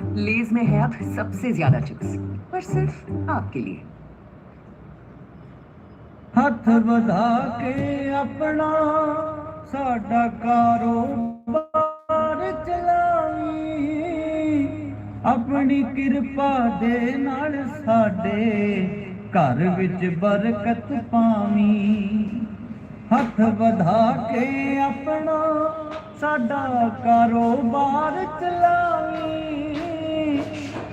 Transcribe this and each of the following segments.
Lease میں ہے اب سب سے زیادہ چکس، پر صرف آپ کے لیے۔ ہاتھ بدھا کے اپنا ساڈا کاروبار چلائی۔ اپنی کرپا دے نال ساڈے گھر وچ برکت پانی ہاتھ بدا کے اپنا ਸਾਡਾ ਕਾਰੋਬਾਰ ਚਲਾਵੀਂ।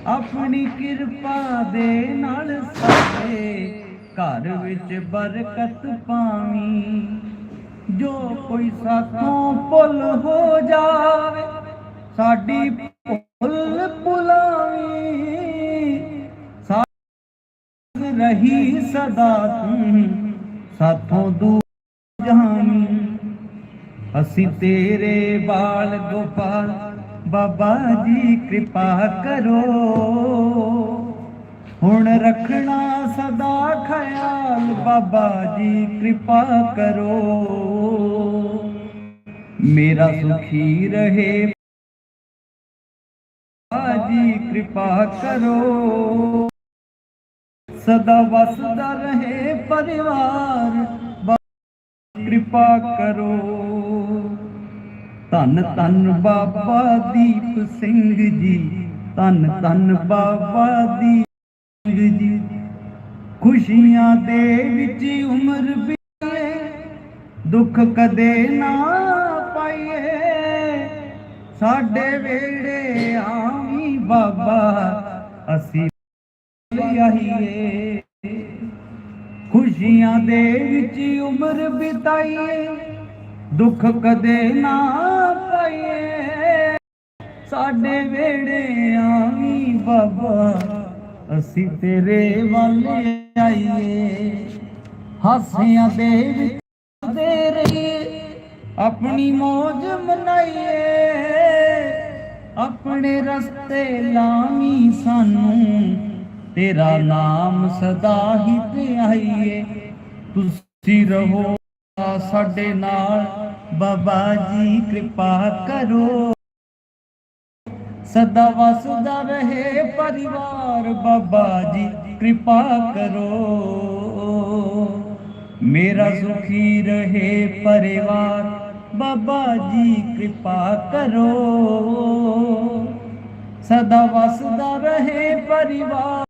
ਆਪਣੀ ਕਿਰਪਾ ਦੇ ਨਾਲ ਸਾਡੇ ਘਰ ਵਿੱਚ ਬਰਕਤ ਪਾਵੀਂ। ਜੋ ਕੋਈ ਸਾਥੋਂ ਭੁੱਲ ਹੋ ਜਾਵੇ, ਸਾਡੀ ਭੁੱਲ ਭੁਲਾਵੀਂ। ਸਾਥ ਰਹੀ ਸਦਾ ਤੂੰ, ਸਾਥੋਂ ਦੂਰ ਅਸੀਂ ਤੇਰੇ ਬਾਲ ਗੋਪਾਲ, ਬਾਬਾ ਜੀ ਕਿਰਪਾ ਕਰੋ। ਹੁਣ ਰੱਖਣਾ ਸਦਾ ਖਿਆਲ, ਬਾਬਾ ਜੀ ਕਿਰਪਾ ਕਰੋ। ਮੇਰਾ ਸੁਖੀ ਰਹੇ। ਬਾਬਾ ਜੀ ਕਿਰਪਾ ਕਰੋ। ਸਦਾ ਵਸਦਾ ਰਹੇ ਪਰਿਵਾਰ, ਬਾਬਾ ਕਿਰਪਾ ਕਰੋ। ਧੰਨ ਧੰਨ ਬਾਬਾ ਦੀਪ ਸਿੰਘ ਜੀ। ਧੰਨ ਧੰਨ ਬਾਬਾ ਦੀਪ ਸਿੰਘ ਜੀ। ਖੁਸ਼ੀਆਂ ਦੇ ਵਿੱਚ ਉਮਰ ਬੀਏ ਦੁੱਖ ਕਦੇ ਨਾ ਪਾਈਏ। ਸਾਡੇ ਵੇੜੇ ਆਵੀਂ ਬਾਬਾ, ਅਸੀਂ ਆਈਏ ਖੁਸ਼ੀਆਂ ਦੇ ਵਿੱਚ ਉਮਰ ਬਿਤਾਈਏ ਦੁੱਖ ਕਦੇ ਨਾ ਪਾਈਏ। ਸਾਡੇ ਵੇੜੇ ਆਵੀਂ ਬਾਬਾ, ਅਸੀਂ ਤੇਰੇ ਵੱਲ ਆਈਏ। ਹਾਸਿਆਂ ਦੇ ਵਿੱਚ ਦੇ ਰਹੀਏ, ਆਪਣੀ ਮੌਜ ਮਨਾਈਏ। ਆਪਣੇ ਰਸਤੇ ਲਾਵੀਂ ਸਾਨੂੰ, ਤੇਰਾ ਨਾਮ ਸਦਾ ਹੀ ਧਿਆਈਏ ਤੁਸੀਂ ਰਹੋ ਸਾਡੇ ਨਾਲ ਬਾਬਾ ਜੀ ਕਿਰਪਾ ਕਰੋ। ਸਦਾ ਵਸਦਾ ਰਹੇ ਪਰਿਵਾਰ, ਬਾਬਾ ਜੀ ਕਿਰਪਾ ਕਰੋ। ਮੇਰਾ ਸੁਖੀ ਰਹੇ ਪਰਿਵਾਰ, ਬਾਬਾ ਜੀ ਕਿਰਪਾ ਕਰੋ। ਸਦਾ ਵਸਦਾ ਰਹੇ ਪਰਿਵਾਰ,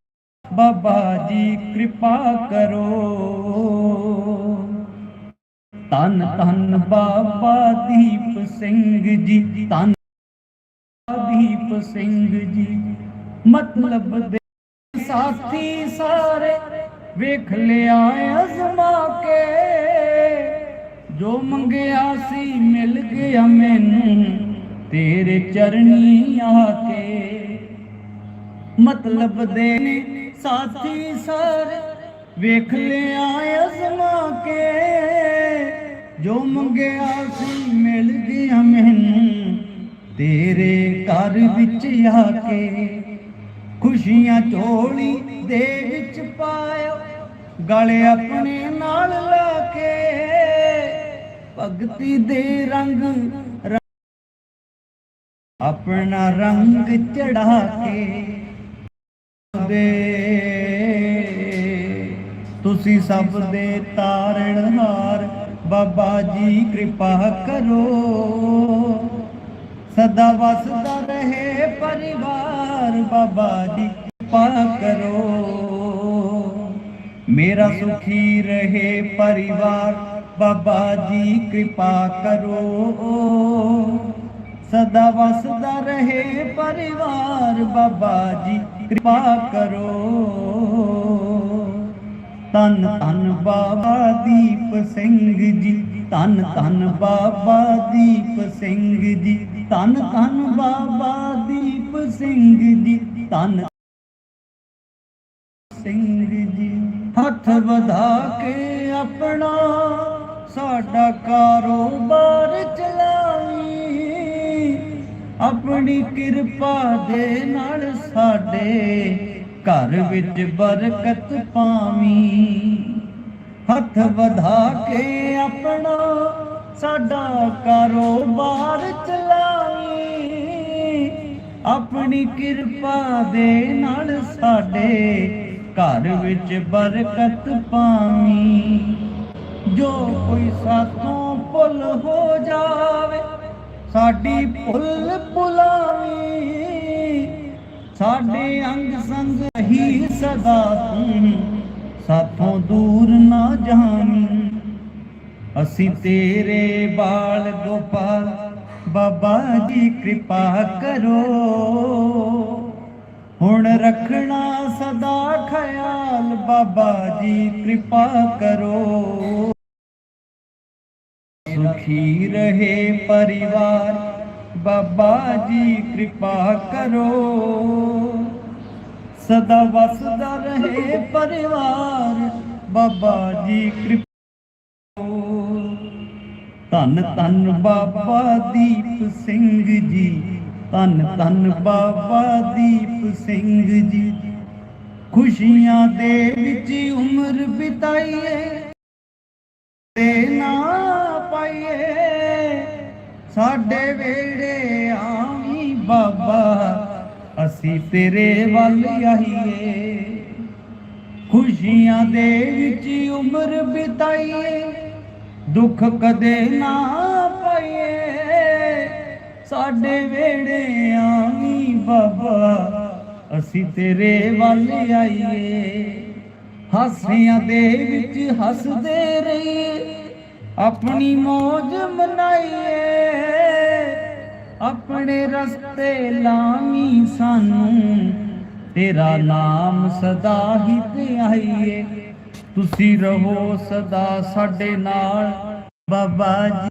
ਬਾਬਾ ਜੀ ਕਿਰਪਾ ਕਰੋ। ਧੰਨ ਧੰਨ ਬਾਬਾ ਦੀਪ ਸਿੰਘ ਜੀ, ਧੰਨ ਦੀਪ ਸਿੰਘ ਜੀ। ਮਤਲਬ ਦੇ ਸਾਥੀ ਸਾਰੇ ਵੇਖ ਲਿਆ ਅਜ਼ਮਾ ਕੇ, ਜੋ ਮੰਗਿਆ ਸੀ ਮਿਲ ਗਿਆ ਮੈਨੂੰ ਤੇਰੇ ਚਰਨੀ ਆ ਕੇ ਮਤਲਬ ਦੇ ਸਾਥੀ ਸਾਰੇ ਵੇਖ ਲਿਆ ਅਜ਼ਮਾ ਕੇ। ਜੋ ਮੰਗਿਆ ਸੀ ਮਿਲ ਗਿਆ ਮੈਨੂੰ। ਤੇਰੇ ਘਰ ਵਿੱਚ ਆ ਕੇ ਖੁਸ਼ੀਆਂ ਝੋਲੀ ਦੇ ਵਿੱਚ ਪਾਇਓ, ਗਲੇ ਆਪਣੇ ਨਾਲ ਲਾ ਕੇ। ਭਗਤੀ ਦੇ ਰੰਗ ਆਪਣਾ ਰੰਗ ਚੜਾ ਕੇ। ਦੇ। ਤੁਸੀਂ ਸਭ ਦੇ ਤਾਰਣਹਾਰ ਬਾਬਾ ਜੀ ਕਿਰਪਾ ਕਰੋ। ਸਦਾ ਵਸਦਾ ਰਹੇ ਪਰਿਵਾਰ, ਬਾਬਾ ਜੀ ਕਿਰਪਾ ਕਰੋ। ਮੇਰਾ ਸੁਖੀ ਰਹੇ ਪਰਿਵਾਰ, ਬਾਬਾ ਜੀ ਕਿਰਪਾ ਕਰੋ। ਸਦਾ ਵਸਦਾ ਰਹੇ ਪਰਿਵਾਰ, ਬਾਬਾ ਜੀ ਕਿਰਪਾ ਕਰੋ। ਧੰਨ ਧੰਨ ਬਾਬਾ ਦੀਪ ਸਿੰਘ ਜੀ, ਧੰਨ ਧੰਨ ਬਾਬਾ ਦੀਪ ਸਿੰਘ ਜੀ, ਧੰਨ ਧੰਨ ਬਾਬਾ ਦੀਪ ਸਿੰਘ ਜੀ, ਧੰਨ ਸਿੰਘ ਜੀ। ਹੱਥ ਵਧਾ ਕੇ ਆਪਣਾ ਸਾਡਾ ਕਾਰੋਬਾਰ ਚਲਾਈ ਆਪਣੀ ਕਿਰਪਾ ਦੇ ਨਾਲ ਸਾਡੇ ਘਰ ਵਿੱਚ ਬਰਕਤ ਪਾਵੀਂ। ਹੱਥ ਵਧਾ ਕੇ ਆਪਣਾ ਸਾਡਾ ਕਾਰੋਬਾਰ ਚਲਾਵੀਂ ਆਪਣੀ ਕਿਰਪਾ ਦੇ ਨਾਲ ਸਾਡੇ ਘਰ ਵਿੱਚ ਬਰਕਤ ਪਾਵੀਂ। ਜੋ ਕੋਈ ਸਾਥੋਂ ਭੁੱਲ ਹੋ ਜਾਵੇ, ਸਾਡੀ ਭੁੱਲ ਭੁਲਾਵੀਂ। ਸਾਡੇ ਅੰਗ ਸੰਗ ਹੀ ਸਦਾ ਤੂੰ ਸਾਥੋਂ ਦੂਰ ਨਾ ਜਾਵੀਂ। ਅਸੀਂ ਤੇਰੇ ਬਾਲ ਗੋਪਾਲ, ਬਾਬਾ ਜੀ ਕਿਰਪਾ ਕਰੋ। ਹੁਣ ਰੱਖਣਾ ਸਦਾ ਖਿਆਲ, ਬਾਬਾ ਜੀ ਕਿਰਪਾ ਕਰੋ। ਸੁਖੀ ਰਹੇ ਪਰਿਵਾਰ, ਬਾਬਾ ਜੀ ਕਿਰਪਾ ਕਰੋ। ਸਦਾ ਵਸਦਾ ਰਹੇ ਪਰਿਵਾਰ। ਬਾਬਾ ਜੀ ਕਿਰਪਾ ਧੰਨ ਧੰਨ ਬਾਬਾ ਦੀਪ ਸਿੰਘ ਜੀ। ਧੰਨ ਧੰਨ ਬਾਬਾ ਦੀਪ ਸਿੰਘ ਜੀ। ਖੁਸ਼ੀਆਂ ਦੇ ਵਿੱਚ ਉਮਰ ਬਿਤਾਈਏ। ਤੇ ਨਾ ਪਾਈਏ। ਸਾਡੇ ਵੇੜੇ ਆਵੀਂ ਬਾਬਾ ਅਸੀਂ ਤੇਰੇ ਵੱਲ ਆਈਏ ਖੁਸ਼ੀਆਂ ਦੇ ਵਿੱਚ ਉਮਰ ਬਿਤਾਈਏ, ਦੁੱਖ ਕਦੇ ਨਾ ਪਾਈਏ। ਸਾਡੇ ਵੇੜੇ ਆਵੀਂ ਬਾਬਾ, ਅਸੀਂ ਤੇਰੇ ਵੱਲ ਆਈਏ ਹਾਸਿਆਂ ਦੇ ਵਿੱਚ ਹੱਸਦੇ ਰਹੀਏ, ਆਪਣੀ ਮੌਜ ਮਨਾਈਏ। ਆਪਣੇ ਰਸਤੇ ਲਾਵੀ ਸਾਨੂੰ। ਤੇਰਾ ਨਾਮ ਸਦਾ ਹੀ ਧਿਆਈਏ। ਤੁਸੀਂ ਰਹੋ ਸਦਾ ਸਾਡੇ ਨਾਲ। ਬਾਬਾ ਜੀ